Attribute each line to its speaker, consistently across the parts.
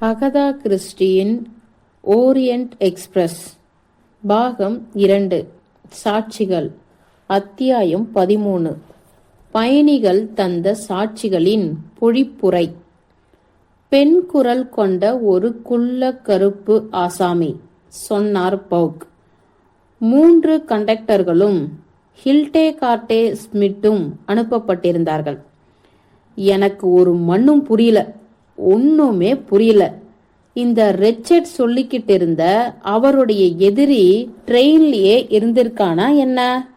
Speaker 1: Agatha கிறிஸ்டியின் Orient express பாகம் இரண்டு சாட்சிகள் அத்தியாயம் பதிமூணு. பயணிகள் தந்த சாட்சிகளின் பொழிப்புரை. பெண் குரல் கொண்ட ஒரு குள்ள கருப்பு ஆசாமி சொன்னார் பவுக். மூன்று கண்டக்டர்களும் ஹில்டே கார்டே ஸ்மிட்டும் அனுப்பப்பட்டிருந்தார்கள். எனக்கு ஒரு மண்ணும் புரியல. ஒன்றுமே புரியல. இந்த ரெச்சர்ட் சொல்லிக்கிட்டு இருந்த அவருடைய எதிரி ட்ரெயின்லயே இருந்திருக்கானா என்ன?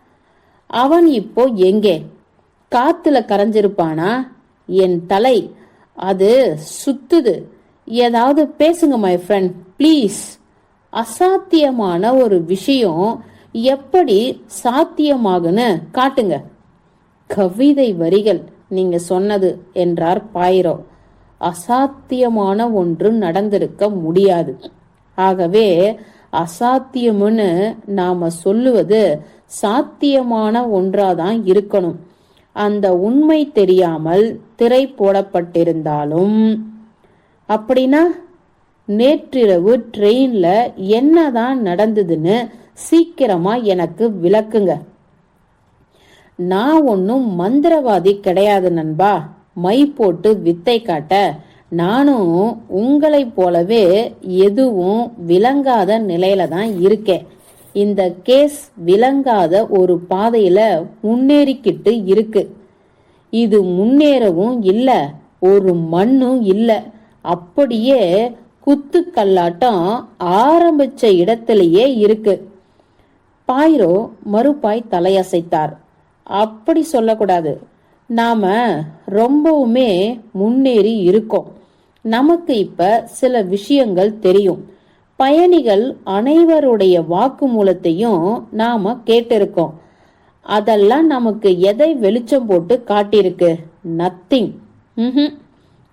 Speaker 1: அவன் இப்போ எங்கே? காத்துல கரைஞ்சிருப்பானா? என் தலை அது சுத்துது. ஏதாவது பேசுங்க மை ஃப்ரெண்ட் ப்ளீஸ் அசாத்தியமான ஒரு விஷயம் எப்படி சாத்தியமாகுன்னு காட்டுங்க. கவிதை வரிகள் நீங்க சொன்னது என்றார் பாயிரோ. அசாத்தியமான ஒன்று நடந்திருக்க முடியாது. ஆகவே அசாத்தியம்னு நாம சொல்லுவது சாத்தியமான ஒன்றாதான் இருக்கணும். அந்த உண்மை தெரியாமல் திரை போடப்பட்டிருந்தாலும் அப்படின்னா நேற்றிரவு ட்ரெயின்ல என்னதான் நடந்ததுன்னு சீக்கிரமா எனக்கு விளக்குங்க. நான் ஒன்னும் மந்திரவாதி கிடையாது நண்பா. மை போட்டு வித்தை காட்ட. நானும் உங்களைப் போலவே எதுவும் விளங்காத நிலையில தான் இருக்கேன். இந்த கேஸ் விளங்காத ஒரு பாதையில முன்னேறிக்கிட்டு இருக்கு. இது முன்னேறவும் இல்ல ஒரு மண்ணும் இல்ல. அப்படியே குத்துக்கல்லாட்டம் ஆரம்பிச்ச இடத்திலேயே இருக்கு. பாயிரோ மறுபாய் தலையசைத்தார். அப்படி சொல்லக்கூடாது. நாம் ரொம்பவுமே முன்னேறி இருக்கோம். நமக்கு இப்போ சில விஷயங்கள் தெரியும். பயணிகள் அனைவருடைய வாக்குமூலத்தையும் நாம் கேட்டிருக்கோம். அதெல்லாம் நமக்கு எதை வெளிச்சம் போட்டு காட்டியிருக்கு? நத்திங்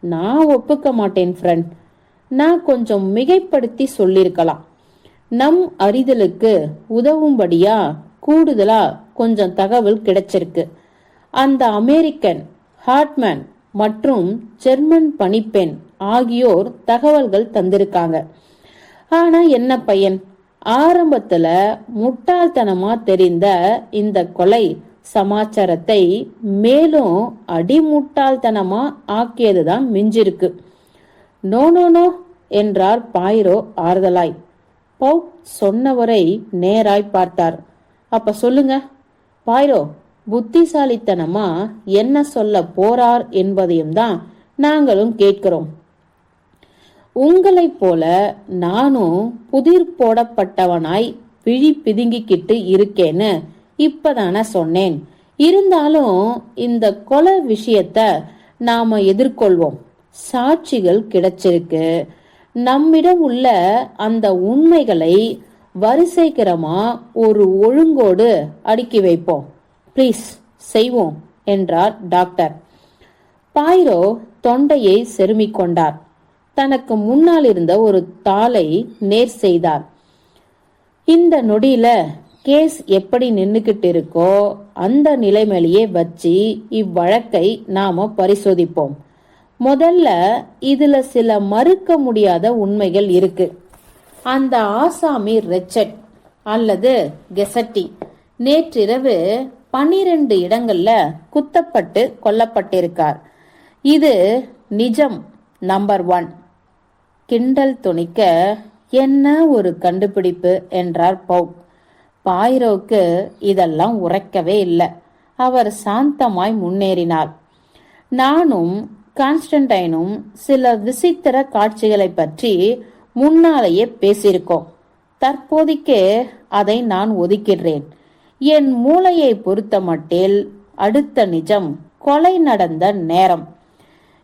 Speaker 1: நான் ஒப்புக்க மாட்டேன் ஃப்ரெண்ட் நான் கொஞ்சம் மிகைப்படுத்தி சொல்லியிருக்கலாம். நம் அறிதலுக்கு உதவும்படியா கூடுதலா கொஞ்சம் தகவல் கிடைச்சிருக்கு. அந்த அமெரிக்கன் ஹார்ட்மேன் மற்றும் ஜெர்மன் பணிப்பெண் ஆகியோர் தகவல்கள் தந்திருக்காங்க. ஆனா என்ன பையன்? ஆரம்பத்துல முட்டாள்தனமா தெரிந்த இந்த கொலை சமாச்சாரத்தை மேலும் அடிமுட்டாள்தனமா ஆக்கியதுதான் மிஞ்சிருக்கு. நோ நோ நோ என்றார் பாயிரோ ஆறுதலாய். பௌ சொன்னவரை நேராய் பார்த்தார். அப்ப சொல்லுங்க பாயிரோ புத்திசாலித்தனமா என்ன சொல்ல போறார் என்பதையும் தான் நாங்களும் கேட்கிறோம். உங்களைப் போல நானும் புதிர் போடப்பட்டவனாய் விழி பிதுங்கிக்கிட்டு இருக்கேன்னு இப்பதான சொன்னேன். இருந்தாலும் இந்த கொலை விஷயத்த நாம எதிர்கொள்வோம். சாட்சிகள் கிடைச்சிருக்கு. நம்மிடம் உள்ள அந்த உண்மைகளை வரிசைக்கிரமா ஒரு ஒழுங்கோடு அடுக்கி வைப்போம். ப்ளீஸ் செய்வோம் என்றார் டாக்டர். பாய்ரோ தொண்டையை செருமிக் கொண்டார். தனக்கு முன்னால் இருந்த ஒரு தாளை நேர் செய்தார். இந்த நொடியில கேஸ் எப்படி நின்னுக்கிட்டு இருக்கோ அந்த நிலைமையிலேயே வச்சு இவ்வழக்கை நாம பரிசோதிப்போம். முதல்ல இதுல சில மறுக்க முடியாத உண்மைகள் இருக்கு. அந்த ஆசாமி ரெச்சட் அல்லது கெசட்டி நேற்றிரவு பனிரெண்டு இடங்கள்ல குத்தப்பட்டு கொல்லப்பட்டிருக்கார். இது நிஜம் நம்பர் ஒன். கிண்டல் துணிக்க என்ன ஒரு கண்டுபிடிப்பு என்றார் பவுப் பாயிரோவுக்கு இதெல்லாம் உரைக்கவே இல்லை. அவர் சாந்தமாய் முன்னேறினார். நானும் கான்ஸ்டன்டைனும் சில விசித்திர காட்சிகளை பற்றி முன்னாலேயே பேசியிருக்கோம். தற்போதைக்கு அதை நான் ஒதுக்கிடுறேன். என் மூளையை பொறுத்த மட்டில் அடுத்த நிஜம் கொலை நடந்த நேரம்.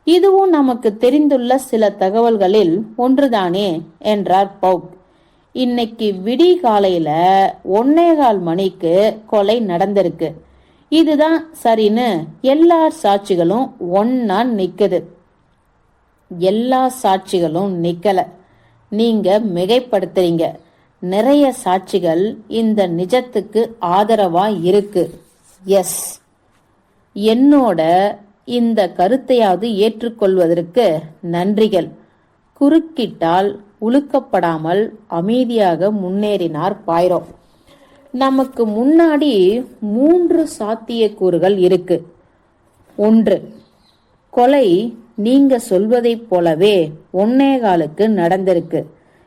Speaker 1: இதுவும் நமக்கு தெரிந்துள்ள சில தகவல்களில் ஒன்றுதானே என்றார் பவுக். இன்னைக்கு விடி காலையில ஒன்னேகால் மணிக்கு கொலை நடந்திருக்கு. இதுதான் சரின்னு எல்லா சாட்சிகளும் ஒன்னா நிக்குது. எல்லா சாட்சிகளும் நிக்கல. நீங்க மிகைப்படுத்துறீங்க. நிறைய சாட்சிகள் இந்த நிஜத்துக்கு ஆதரவா இருக்கு. எஸ் என்னோட இந்த கருத்தையாவது ஏற்றுக்கொள்வதற்கு நன்றிகள். குறுக்கிட்டால் உழுக்கப்படாமல் அமைதியாக முன்னேறினார் பாயிரோ. நமக்கு முன்னாடி மூன்று சாத்தியக்கூறுகள் இருக்கு. ஒன்று கொலை நீங்க சொல்வதைப் போலவே ஒன்னே காலுக்கு நடந்திருக்கு.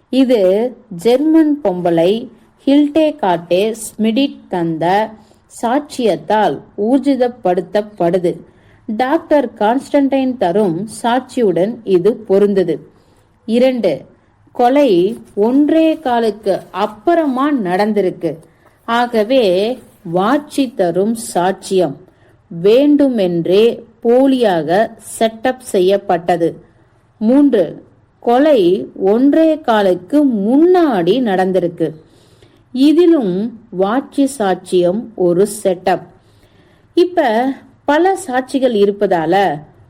Speaker 1: இது ஜெர்மன் பொம்பளை ஹில்டே காட்டே ஸ்மிடிட் தந்த சாட்சியத்தால் ஊர்ஜிதப்படுத்தப்படுது. டாக்டர் கான்ஸ்டன்டைன் தரும் சாட்சியுடன் இது பொருந்தது. இரண்டு கொலை ஒன்றே காலுக்கு அப்புறமா நடந்திருக்கு. ஆகவே வாட்சி தரும் சாட்சியம் வேண்டுமென்றே போலியாக செட்டப் செய்யப்பட்டது. மூன்று கொலை ஒன்றே காலுக்கு முன்னாடி நடந்திருக்கு. இதிலும் வாட்சி சாட்சியம் ஒரு செட்டப் இப்ப பல சாட்சிகள் இருப்பதால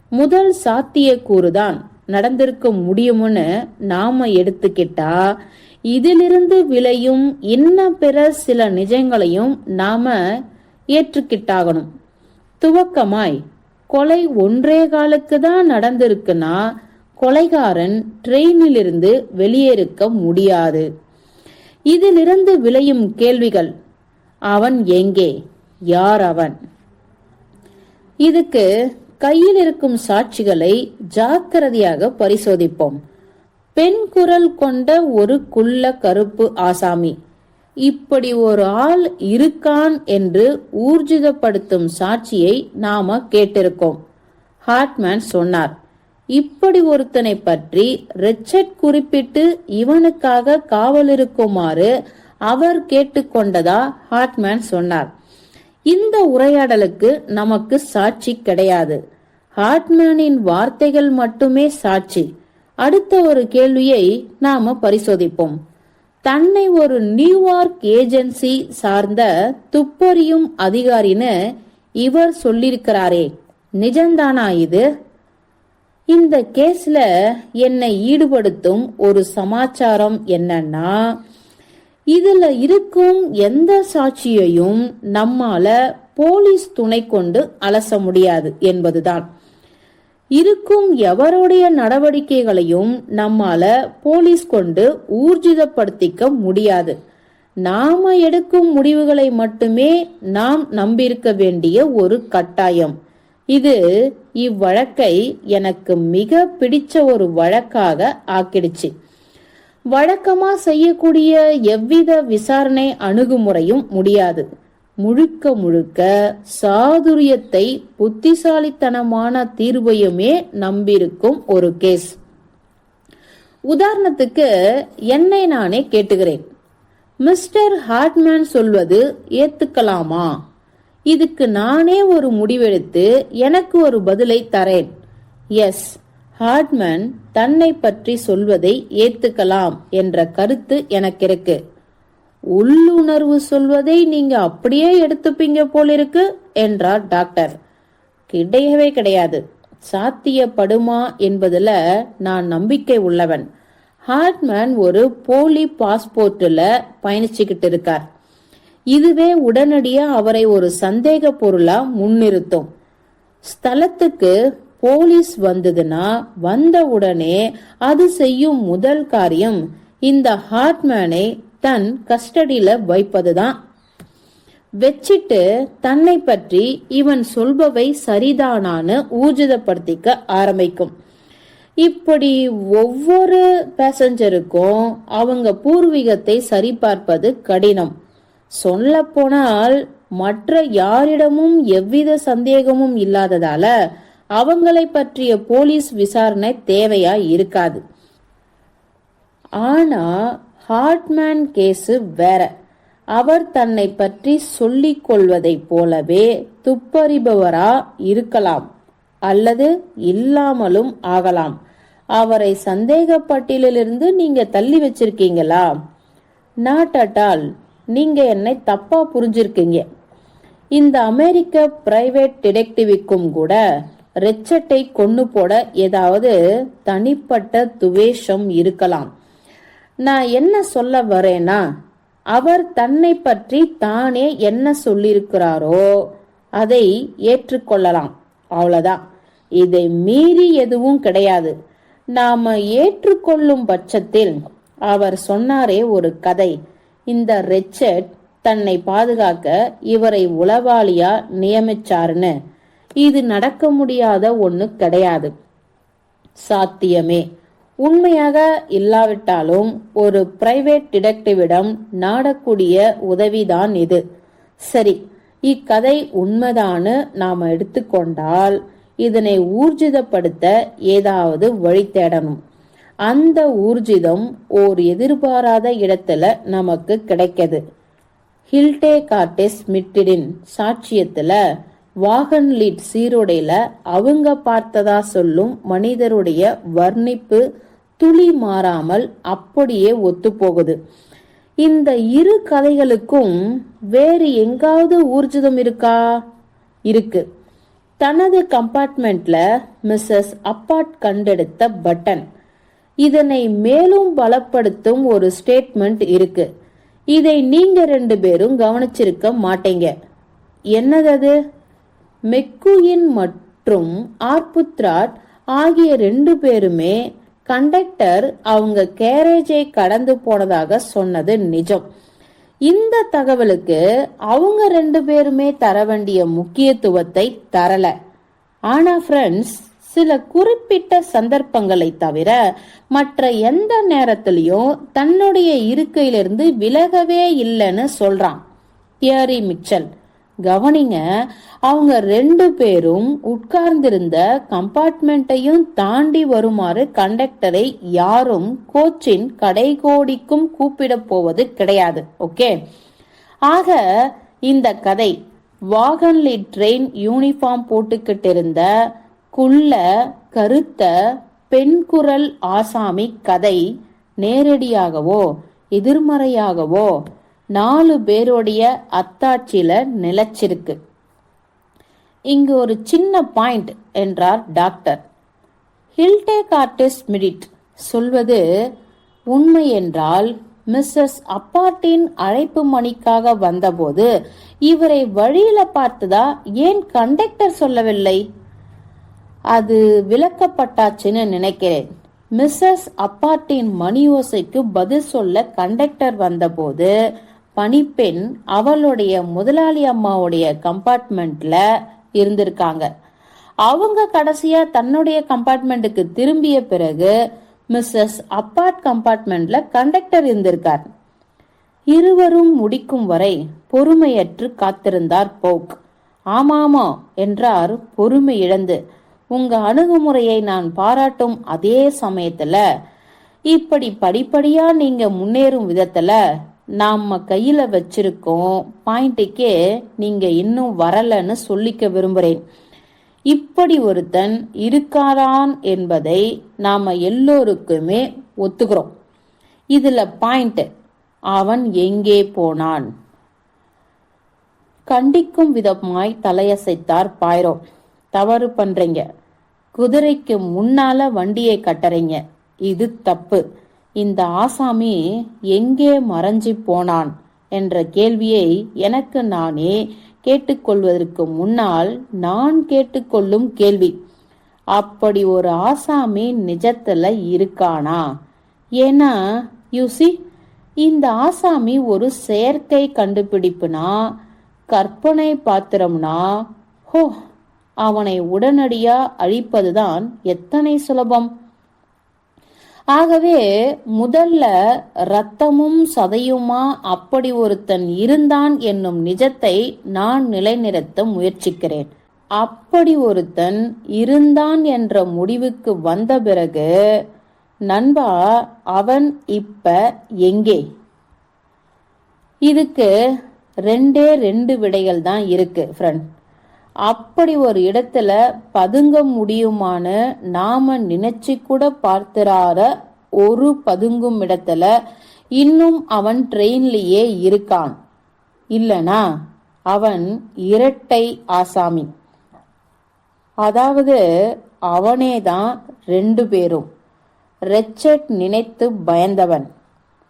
Speaker 1: முதல் சாத்தியக்கூறுதான் நடந்திருக்க முடியும்னு நாம எடுத்துக்கிட்டா இதிலிருந்து விளையும் இன்ன பிற சில நிஜங்களையும் நாம ஏற்றுக்கிட்டாகணும். துவக்கமாய் கொலை ஒன்றே காலுக்கு தான் நடந்திருக்குன்னா கொலைகாரன் ட்ரெயினிலிருந்து வெளியேறுக்க முடியாது. இதிலிருந்து விளையும் கேள்விகள் அவன் எங்கே? யார் அவன்? இதுக்கு கையில் இருக்கும் சாட்சிகளை ஜாக்கிரதையாக பரிசோதிப்போம். பெண் குரல் கொண்ட ஒரு குள்ள கருப்பு ஆசாமி. இப்படி ஒரு ஆள் இருக்கான் என்று ஊர்ஜிதப்படுத்தும் சாட்சியை நாம கேட்டிருக்கோம் ஹார்ட்மேன் சொன்னார். இப்படி ஒருத்தனை பற்றி ரிச்சர்ட் குறிப்பிட்டு இவனுக்காக காவல் இருக்குமாறு அவர் கேட்டுக்கொண்டதா ஹார்ட்மேன் சொன்னார். இந்த உரையாடலுக்கு நமக்கு சாட்சி கிடையாது. ஹார்ட்மேனின் வார்த்தைகள் மட்டுமே சாட்சி. அடுத்த ஒரு கேள்வியை நாம பரிசோதிப்போம். தன்னை ஒரு நியூயார்க் ஏஜென்சி சார்ந்த துப்பறியும் அதிகாரின்னு இவர் சொல்லியிருக்கிறாரே. நிஜம்தானா இது? இந்த கேஸ்ல என்னை ஈடுபடுத்தும் ஒரு சமாச்சாரம் என்னன்னா இதுல இருக்கும் எந்த சாட்சியையும் நம்மால போலீஸ் துணை கொண்டு அலச முடியாது என்பதுதான். இருக்கும் எவருடைய நடவடிக்கைகளையும் நம்மால போலீஸ் கொண்டு ஊர்ஜிதப்படுத்திக்க முடியாது. நாம எடுக்கும் முடிவுகளை மட்டுமே நாம் நம்பியிருக்க வேண்டிய ஒரு கட்டாயம். இது இவ்வழக்கை எனக்கு மிக பிடிச்ச ஒரு வழக்காக ஆக்கிடுச்சு. வழக்கமா செய்யக்கூடிய எவ்வித விசாரணை அணுகுமுறையும் முடியாது. முழுக்க முழுக்க சாதுரியத்தை புத்திசாலித்தனமான தீர்வையுமே நம்பியிருக்கும் ஒரு கேஸ். உதாரணத்துக்கு என்னை நானே கேட்டுகிறேன். மிஸ்டர் ஹார்ட்மேன் சொல்வது ஏத்துக்கலாமா? இதுக்கு நானே ஒரு முடிவெடுத்து எனக்கு ஒரு பதிலை தரேன். எஸ். ஹார்ட்மேன் தன்னை பற்றி சொல்வதை ஏத்துக்கலாம் என்ற கருத்து எனக்கு இருக்கு உள்ளுணர்வு சொல்வதை நீங்க அப்படியே எடுத்துப்பீங்க போலிருக்கு என்றார் டாக்டர். கிடையவே கிடையாது. சாத்தியப்படுமா என்பதுல நான் நம்பிக்கை உள்ளவன். ஹார்ட்மேன் ஒரு போலி பாஸ்போர்ட்ல பயணிச்சுக்கிட்டு இருக்கார். இதுவே உடனடியா அவரை ஒரு சந்தேக பொருளா முன்னிறுத்தும். ஸ்தலத்துக்கு போலீஸ் வந்ததுன்னா வந்த உடனே அது செய்யும் முதல் காரியம் இந்த ஹார்ட்மேனை தன் கஸ்டடியில வைப்பதுதான். வச்சிட்டு தன்னை பற்றி இவன் சொல்பவை சரிதானான்னு ஊர்ஜிதப்படுத்திக்க ஆரம்பிக்கும். இப்படி ஒவ்வொரு பேசஞ்சருக்கும் அவங்க பூர்வீகத்தை சரிபார்ப்பது கடினம். சொல்ல போனால் மற்ற யாரிடமும் எவ்வித சந்தேகமும் இல்லாததால அவங்களை பற்றிய போலீஸ் விசாரணை தேவையா இருக்காது. ஆனா ஹார்ட்மேன் கேஸு வேற. அவர் தன்னை பற்றி சொல்லிக் கொள்வதைப் போலவே துப்பறிபவரா இருக்கலாம் அல்லது இல்லாமலும் ஆகலாம். அவரை சந்தேகப்பட்டியலிலிருந்து நீங்க தள்ளி வச்சிருக்கீங்களா? நாட் அட் ஆல் நீங்க என்னை தப்பா புரிஞ்சிருக்கீங்க. இந்த அமெரிக்க பிரைவேட் டிடெக்டிவிக்கும் கூட ரெச்சட்டை கொண்டு போட ஏதாவது தனிப்பட்ட துவேஷம் இருக்கலாம். நான் என்ன சொல்ல வரேனா அவர் தன்னை பற்றி தானே என்ன சொல்லியிருக்கிறாரோ அதை ஏற்றுக்கொள்ளலாம். அவ்வளவுதான். இதை மீறி எதுவும் கிடையாது. நாம ஏற்றுக்கொள்ளும் பட்சத்தில் அவர் சொன்னாரே ஒரு கதை. இந்த ரெச்சர்ட் தன்னை பாதுகாக்க இவரை உளவாளியா நியமிச்சாருன்னு. இது நடக்க முடியாத ஒண்ணு கிடையாது. சாத்தியமே. உண்மையாக இல்லாவிட்டாலும் ஒரு பிரைவேட் டிடெக்டிவிடம் நாடக்கூடிய உதவிதான் இது. சரி இக்கதை உண்மைதான்னு நாம எடுத்துக்கொண்டால் இதனை ஊர்ஜிதப்படுத்த ஏதாவது வழி தேடணும். அந்த ஊர்ஜிதம் ஓர் எதிர்பாராத இடத்துல நமக்கு கிடைக்குது. ஹில்டே கார்டெஸ் மிட்டிடின் சாட்சியத்துல வாகன் லீட் சீருடையில அவங்க பார்த்ததா சொல்லும் மனிதருடைய வர்ணிப்பு துளி மாறாமல் அப்படியே ஒத்துப்போகுது. இந்த இரு கதைகளுக்கும் வேறு எங்காவது ஊர்ஜிதம் இருக்கா? இருக்கு. தனது கம்பார்ட்மெண்ட்ல மிஸ்ஸஸ் அப்பாட் கண்டெடுத்த பட்டன். இதனை மேலும் பலப்படுத்தும் ஒரு ஸ்டேட்மெண்ட் இருக்கு. இதை நீங்க ரெண்டு பேரும் கவனிச்சிருக்க மாட்டீங்க. என்னதது? மெக்குயின் மற்றும் ஆர்புத்ராட் ஆகிய ரெண்டு பேருமே கண்டக்டர் அவங்க கேரேஜை கடந்து போனதாக சொன்னது நிஜம். இந்த தகவலுக்கு அவங்க ரெண்டு பேருமே தர வேண்டிய முக்கியத்துவத்தை தரல. ஆனா ஃப்ரெண்ட்ஸ் சில குறிப்பிட்ட சந்தர்ப்பங்களை தவிர மற்ற எந்த நேரத்திலையும் தன்னுடைய இருக்கையிலிருந்து விலகவே இல்லைன்னு சொல்றான். Thierry Michel. கவனிங்க அவங்க ரெண்டு பேரும் உட்கார்ந்திருந்த கம்பார்ட்மெண்ட்டையும் தாண்டி வருமாறு கண்டக்டரை யாரும் கோச்சின் கடைகோடிக்கும் கூப்பிட போவது கிடையாது ஓகே? ஆக இந்த கதை வாகன்லி ட்ரெயின் யூனிஃபார்ம் போட்டுக்கிட்டு இருந்த குள்ள கருத்த பெண்குரல் ஆசாமி கதை நேரடியாகவோ எதிர்மறையாகவோ நாலு பேருடைய அத்தாட்சியில நிலைச்சிருக்கு. இங்கு ஒரு சின்ன பாயிண்ட் என்றார் டாக்டர். ஹில்டேக் ஆர்டிஸ்ட் மிடிட் சொல்வது உண்மை என்றால் மிஸ்ஸஸ் அப்பாட்டின் அழைப்பு மணிக்காக வந்தபோது இவரை வழியில பார்த்ததா ஏன் கண்டக்டர் சொல்லவில்லை? அது விளக்கப்பட்டாச்சுன்னு நினைக்கிறேன். மிஸ்ஸஸ் அப்பாட்டின் மணி ஓசைக்கு பதில் சொல்ல கண்டக்டர் வந்தபோது பணிப்பெண் அவளுடைய முதலாளி அம்மாவுடைய கம்பார்ட்மெண்ட்ல இருந்திருக்காங்க. அவங்க கடைசியா தன்னுடைய கம்பார்ட்மெண்ட்டுக்கு திரும்பிய பிறகு மிஸ்ஸஸ் அப்பார்ட் கம்பார்ட்மெண்ட்ல கண்டக்டர் இருந்திருக்கார். இருவரும் முடிக்கும் வரை பொறுமையற்று காத்திருந்தார் போக். ஆமாமா என்றார் பொறுமை இழந்து. உங்க அணுகுமுறையை நான் பாராட்டும் அதே சமயத்துல இப்படி படிப்படியா நீங்க முன்னேறும் விதத்துல நாம கையில வச்சிருக்கோம் பாயிண்ட்டுக்கே நீங்க இன்னும் வரலன்னு சொல்லிக்க விரும்புறேன். இப்படி ஒருத்தன் இருக்காரான் என்பதை நாம எல்லோருக்குமே ஒத்துக்கிறோம். இதுல பாயிண்ட் அவன் எங்கே போனான்? கண்டிக்கும் விதமாய் தலையசைத்தார் பாய்ரோ. தவறு பண்றீங்க. குதிரைக்கு முன்னால வண்டியை கட்டுறீங்க. இது தப்பு. இந்த ஆசாமி எங்கே மறைஞ்சி போனான் என்ற கேள்வியை எனக்கு நானே கேட்டுக்கொள்வதற்கு முன்னால் நான் கேட்டுக்கொள்ளும் கேள்வி. அப்படி ஒரு ஆசாமி நிஜத்துல இருக்கானா? ஏன்னா யூசி இந்த ஆசாமி ஒரு செயற்கை கண்டுபிடிப்புனா கற்பனை பாத்திரம்னா ஹோ அவனை உடனடியா அழிப்பதுதான் எத்தனை சுலபம். ஆகவே முதல்ல ரத்தமும் சதையுமா அப்படி ஒருத்தன் இருந்தான் என்னும் நிஜத்தை நான் நிலைநிறுத்த முயற்சிக்கிறேன். அப்படி ஒருத்தன் இருந்தான் என்ற முடிவுக்கு வந்த பிறகு நண்பா அவன் இப்ப எங்கே? இதுக்கு ரெண்டே ரெண்டு விடைகள் தான் இருக்கு ஃப்ரெண்ட் அப்படி ஒரு இடத்துல பதுங்க முடியுமான்னு நாம நினைச்சு கூட பார்த்திராத ஒரு பதுங்கும் இடத்துல இன்னும் அவன் ட்ரெயின்லயே இருக்கான். இல்லனா அவன் இரட்டை ஆசாமி. அதாவது அவனேதான் ரெண்டு பேரும். ரெச்சட் நினைத்து பயந்தவன்.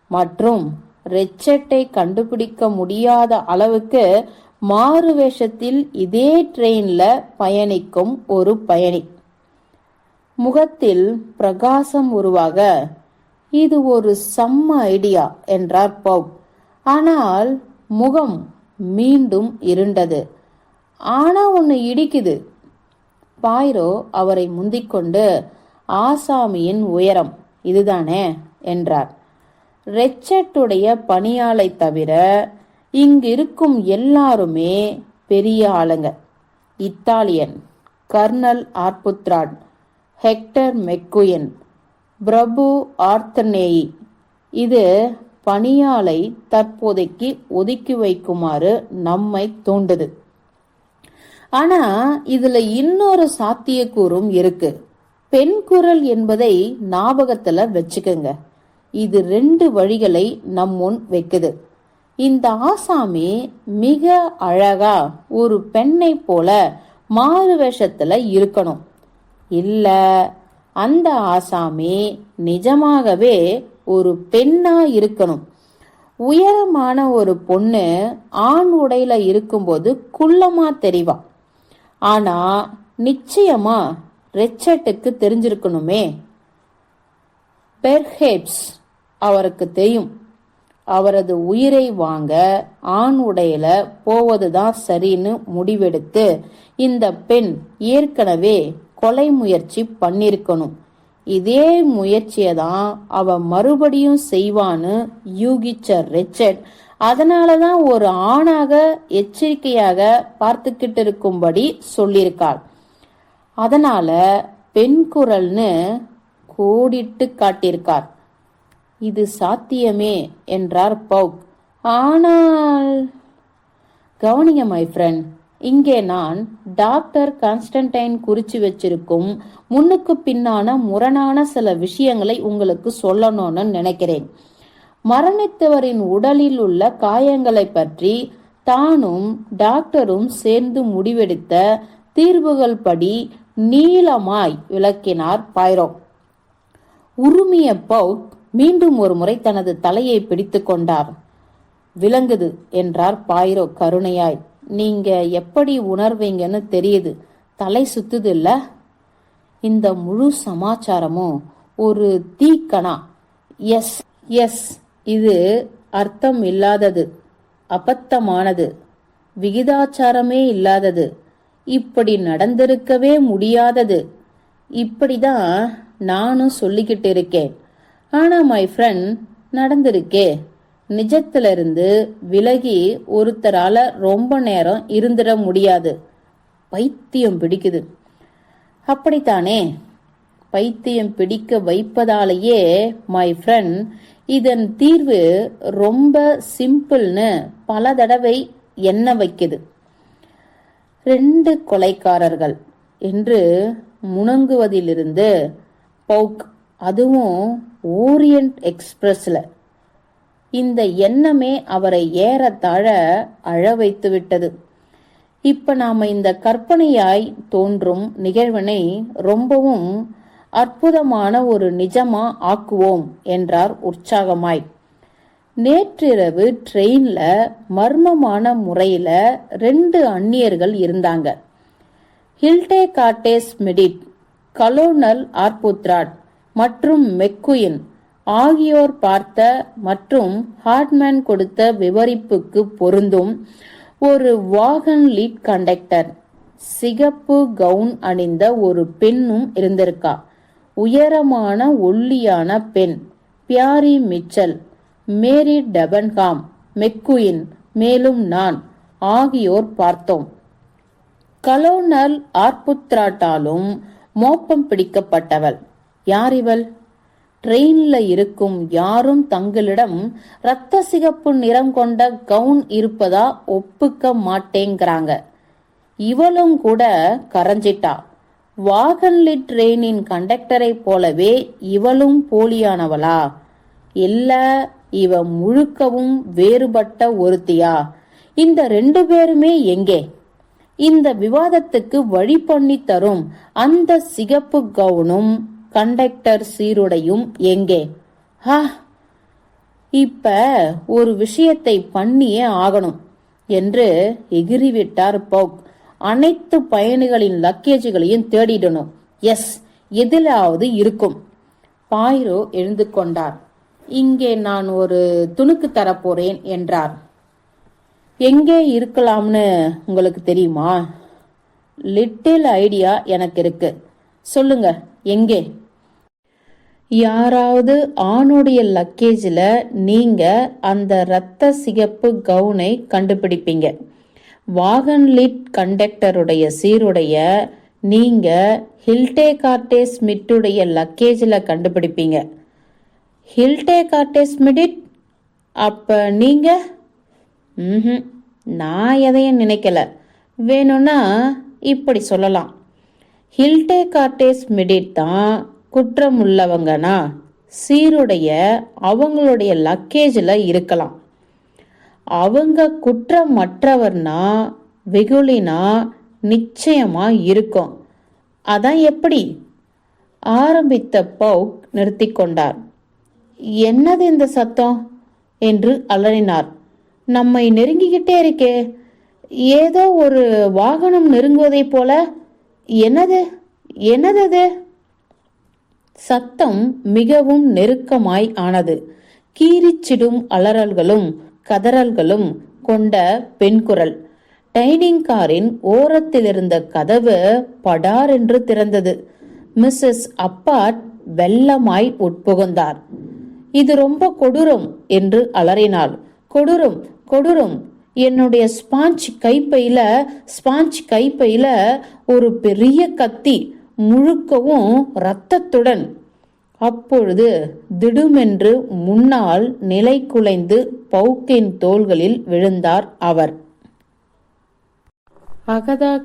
Speaker 1: மற்றும் ரெச்சட்டை கண்டுபிடிக்க முடியாத அளவுக்கு மாறு வேஷத்தில் இதே ட்ரெயின்ல பயணிக்கும் ஒரு பயணி. முகத்தில் பிரகாசம் உருவாக இது ஒரு செம்ம ஐடியா என்றார் பவ். ஆனால் முகம் மீண்டும் இருண்டது. ஆனா ஒன்னு இடிக்குது. பாய்ரோ அவரை முந்திக்கொண்டு ஆசாமியின் உயரம் இதுதானே என்றார். ரெச்சட்டுடைய பணியாளை தவிர இங்கிருக்கும் எல்லாருமே பெரிய ஆளுங்க. Italian colonel Arbuthnot Hector MacQueen பிரபு ஆர்த்தனேயி இது பணியாளை தற்போதைக்கு ஒதுக்கி வைக்குமாறு நம்மை தூண்டுது. ஆனா இதுல இன்னொரு சாத்தியக்கூறும் இருக்கு. பெண் குரல் என்பதை ஞாபகத்துல வச்சுக்கோங்க. இது ரெண்டு வழிகளை நம் முன் வைக்குது. இந்த ஆசாமி மிக அழகா ஒரு பெண்ணை போல மாறு வேஷத்துல இருக்கணும். இல்ல அந்த ஆசாமி நிஜமாகவே ஒரு பெண்ணா இருக்கணும். உயரமான ஒரு பொண்ணு ஆண் உடையில இருக்கும்போது குள்ளமா தெரிவா. ஆனா நிச்சயமா ரெச்சட்டுக்கு தெரிஞ்சிருக்கணுமே. பெர்ஹேப்ஸ் அவருக்கு தெரியும். அவரது உயிரை வாங்க ஆண் உடையில போவதுதான் சரின்னு முடிவெடுத்து இந்த பெண் ஏற்கனவே கொலை முயற்சி பண்ணிருக்கணும். இதே முயற்சியை தான் அவ மறுபடியும் செய்வான்னு யூகிச்ச ரிச்சர்ட் அதனாலதான் ஒரு ஆணாக எச்சரிக்கையாக பார்த்துக்கிட்டு இருக்கும்படி சொல்லியிருக்காள். அதனால பெண் குரல்னு கோடிட்டு காட்டியிருக்கார். இது சாத்தியமே என்றார் பவுக் ஆனால் கவனிங்க மை ஃப்ரெண்ட் இங்கே நான் டாக்டர் கான்ஸ்டன்டைன் குறிச்சு வச்சிருக்கும் முன்னுக்கு பின்னான முரணான சில விஷயங்களை உங்களுக்கு சொல்லணும்னு நினைக்கிறேன். மரணித்தவரின் உடலில் உள்ள காயங்களை பற்றி தானும் டாக்டரும் சேர்ந்து முடிவெடுத்த தீர்வுகள் படி நீளமாய் விளக்கினார் பைரோ. உருமிய பவுக் மீண்டும் ஒரு முறை தனது தலையை பிடித்து கொண்டார். விளங்குது என்றார் பாயிரோ கருணையாய். நீங்க எப்படி உணர்வீங்கன்னு தெரியுது. தலை சுத்துது இல்ல? இந்த முழு சமாச்சாரமும் ஒரு தீக்கணா. S S. இது அர்த்தம் இல்லாதது. அபத்தமானது. விகிதாச்சாரமே இல்லாதது. இப்படி நடந்திருக்கவே முடியாதது. இப்படிதான் நானும் சொல்லிக்கிட்டு இருக்கேன். ஆனா மை ஃப்ரெண்ட் நடந்திருக்கே. நிஜத்திலிருந்து விலகி ஒருத்தரால ரொம்ப நேரம் இருந்துட முடியாது. பைத்தியம் பிடிக்குது. அப்படித்தானே? பைத்தியம் பிடிக்க வைப்பதாலேயே மை ஃப்ரெண்ட் இதன் தீர்வு ரொம்ப சிம்பிள்னு பல தடவை எண்ண வைக்குது. ரெண்டு கொலைக்காரர்கள் என்று முணங்குவதிலிருந்து பவுக் அதுவும் ஓரியன்ட் எக்ஸ்பிரஸ்ல. இந்த எண்ணமே அவரை ஏறத்தாழ அழ வைத்து விட்டது. இப்ப நாம இந்த கற்பனையாய் தோன்றும் நிகழ்வினை ரொம்பவும் அற்புதமான ஒரு நிஜமா ஆக்குவோம் என்றார் உற்சாகமாய். நேற்றிரவு ட்ரெயின்ல மர்மமான முறையில ரெண்டு அந்நியர்கள் இருந்தாங்க. ஹில்டே காட்டேஸ் மெடிட் கலோனல் ஆர்புத்ராட் மற்றும் மெக்குயின் ஆகியோர் பார்த்த மற்றும் ஹார்ட்மேன் கொடுத்த விவரிப்புக்கு பொருந்தும் ஒரு வாகன் லீட் கண்டக்டர். சிகப்பு கவுன் அணிந்த ஒரு பெண்ணும் இருந்திருக்கா. உயரமான ஒல்லியான பெண் Pierre Michel Mary Debenham MacQueen மேலும் நான் ஆகியோர் பார்த்தோம். கலோனல் ஆர்புத்ராட்டாலும் மோப்பம் பிடிக்கப்பட்டவள். யார் இவள் ட்ரெயின்ல இருக்கும் யாரும் தங்களிடம் ரத்த சிகப்பு நிறம் கொண்ட கவுன் இருப்பதா ஒப்புக்க மாட்டேங்கிறாங்க. இவளும் கூட கரைஞ்சிட்டா. வாகன்லி ட்ரெயினின் கண்டக்டரை போலவே இவளும் போலியானவளா? இல்ல இவ முழுக்கவும் வேறுபட்ட ஒருத்தியா? இந்த ரெண்டு பேருமே எங்கே? இந்த விவாதத்துக்கு வழி பண்ணி தரும் அந்த சிகப்பு கவுனும் கண்டக்டர் சீருடையும் எங்கே? ஹா! இப்ப ஒரு விஷயத்தை பண்ணியே ஆகணும் என்று எகிறிவிட்டார் பவுக் அனைத்து பயணிகளின் லக்கேஜுகளையும் தேடிடணும். எஸ் எதிலாவது இருக்கும். பாயிரோ எழுந்து கொண்டார். இங்கே நான் ஒரு துணுக்கு தரப்போறேன் என்றார். எங்கே இருக்கலாம்னு உங்களுக்கு தெரியுமா? லிட்டில் ஐடியா எனக்கு இருக்கு. சொல்லுங்க எங்கே? யாராவது ஆணுடைய லக்கேஜில் நீங்கள் அந்த இரத்த சிகப்பு கவுனை கண்டுபிடிப்பீங்க. வாகன் லிட் கண்டக்டருடைய சீருடைய நீங்கள் ஹில்டே கார்டே ஸ்மிட்டுடைய லக்கேஜில் கண்டுபிடிப்பீங்க. ஹில்டே கார்டே ஸ்மிடிட் அப்போ நீங்கள் ம்ஹும். நான் எதையும் நினைக்கல. வேணும்னா இப்படி சொல்லலாம். ஹில்டே கார்டேஸ் மிடிட் தான் குற்றம் உள்ளவங்கன்னா சீருடைய அவங்களுடைய லக்கேஜில் இருக்கலாம். அவங்க குற்றமற்றவர்னா வெகுளினா நிச்சயமாக இருக்கும். அதான் எப்படி? ஆரம்பித்த பவுக் நிறுத்தி கொண்டார். என்னது இந்த சத்தம்? என்று அலறினார். நம்மை நெருங்கிக்கிட்டே இருக்கே. ஏதோ ஒரு வாகனம் நெருங்குவதைப் போல. என்னது? என்னது அது? சத்தம் மிகவும் நெருக்கமாய் ஆனது. கீரிச்சிடும் அலறல்களும் கதறல்களும் கொண்ட பெண்குரல். டைனிங் காரின் ஓரத்தில் இருந்த கதவு படார் என்று திறந்தது. மிஸ்ஸஸ் அப்பாட் வெள்ளமாய் உட்புகுந்தார். இது ரொம்ப கொடூரம் என்று அலறினாள். கொடூரம் கொடூரம். என்னுடைய ஸ்பாஞ்ச் கைப்பையில ஸ்பாஞ்ச் கைப்பையில ஒரு பெரிய கத்தி முழுக்கவும் இரத்தத்துடன். அப்பொழுது திடுமென்று முன்னால் நிலை குலைந்து பவுக்கின் தோள்களில் விழுந்தார் அவர். அகதா